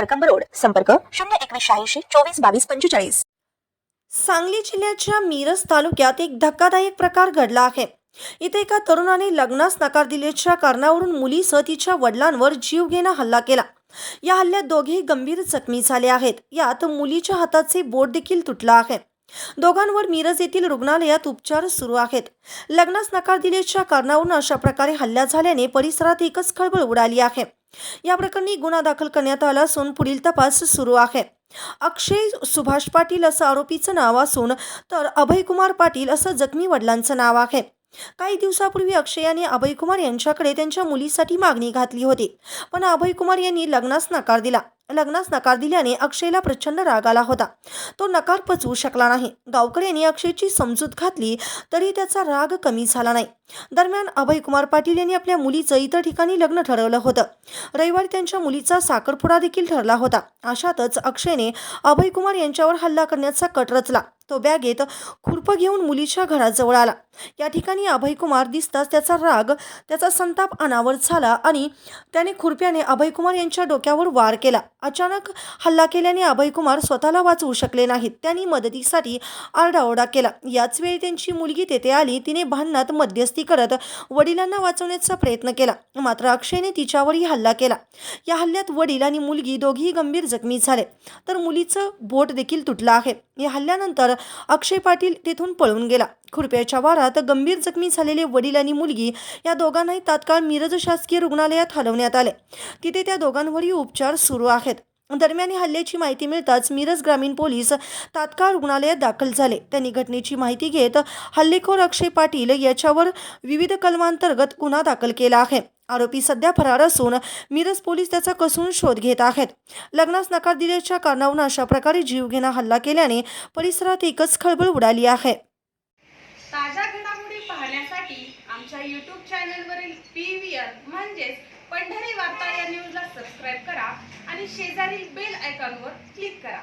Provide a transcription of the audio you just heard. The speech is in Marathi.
Karkamb road संपर्क शून्य एकवीस शहाऐंशी चोवीस बावीस पंचेचाळीस. सांगली जिल्ह्याच्या मिरज तालुक्यात एक धक्कादायक प्रकार घडला आहे. इथे एका तरुणाने लग्नास नकार दिल्याच्या कारणावरून मुलीसह तिच्या वडिलांवर जीवघेणा हल्ला केला. या हल्ल्यात दोघेही गंभीर जखमी झाले आहेत. यात मुलीच्या हाताचे बोट देखील तुटलं आहे. दोघांवर मिरज येथील रुग्णालयात उपचार सुरू आहेत. लग्नास नकार दिल्याच्या कारणावरून अशा प्रकारे हल्ला झाल्याने परिसरात एकच खळबळ उडाली आहे. या प्रकरणी गुन्हा दाखल करण्यात आला असून पुढील तपास सुरू आहे. अक्षय सुभाष पाटील असं आरोपीचं नाव असून तर अभयकुमार पाटील असं जखमी वडिलांचं नाव आहे. काही दिवसापूर्वी अक्षय अभय अभयकुमार यांच्याकडे त्यांच्या मुलीसाठी मागणी घातली होती. पण अभयकुमार यांनी लग्नास नकार दिला. लग्नास नकार दिल्याने अक्षयला प्रचंड राग आला होता. तो नकार पचवू शकला नाही. गावकऱ्यांनी अक्षयची समजूत घातली तरी त्याचा राग कमी झाला नाही. दरम्यान अभयकुमार पाटील यांनी आपल्या मुलीचं इतर ठिकाणी लग्न ठरवलं होतं. रविवारी त्यांच्या मुलीचा साखरपुडा देखील ठरला होता. अशातच अक्षयने अभयकुमार यांच्यावर हल्ला करण्याचा कट रचला. तो बॅगेत खुरपं घेऊन मुलीच्या घराजवळ आला. या ठिकाणी अभयकुमार दिसताच त्याचा राग त्याचा संताप अनावर झाला आणि त्याने खुरप्याने अभयकुमार यांच्या डोक्यावर वार केला. अचानक हल्ला केल्याने अभयकुमार स्वतःला वाचवू शकले नाहीत. त्यांनी मदतीसाठी आरडाओरडा केला. याच वेळी त्यांची मुलगी तेथे आली. तिने भांडणात मध्यस्थी करत वडिलांना वाचवण्याचा प्रयत्न केला. मात्र अक्षयने तिच्यावरही हल्ला केला. या हल्ल्यात वडील आणि मुलगी दोघेही गंभीर जखमी झाले. तर मुलीचं बोट देखील तुटलं आहे. या हल्ल्यानंतर अक्षय पाटील तेथून पळून गेला. खुरप्याच्या वारात गंभीर जखमी झालेले वडील आणि मुलगी या दोघांनाही तात्काळ मिरज शासकीय रुग्णालयात हलवण्यात आले. तिथे त्या दोघांवरही उपचार सुरू आहेत. दरम्यान हल्ल्याची माहिती मिळताच मिरज ग्रामीण पोलीस तात्काळ रुग्णालयात दाखल झाले. त्यांनी घटनेची माहिती घेत हल्लेखोर अक्षय पाटील याच्यावर विविध कलमांतर्गत गुन्हा दाखल केला आहे. आरोपी सध्या फरार असून मिरज पोलीस त्याचा कसून शोध घेत आहेत. लग्नास नकार दिल्याच्या कारणावरून अशा प्रकारे जीवघेणा हल्ला केल्याने परिसरात एकच खळबळ उडाली आहे. ताज्या घडामोडी पाहण्यासाठी आमच्या यूट्यूब चॅनलवरील पी व्ही आर म्हणजेच पंढरी वार्ता या न्यूजला सबस्क्राईब करा आणि शेजारील बेल आयकॉनवर क्लिक करा.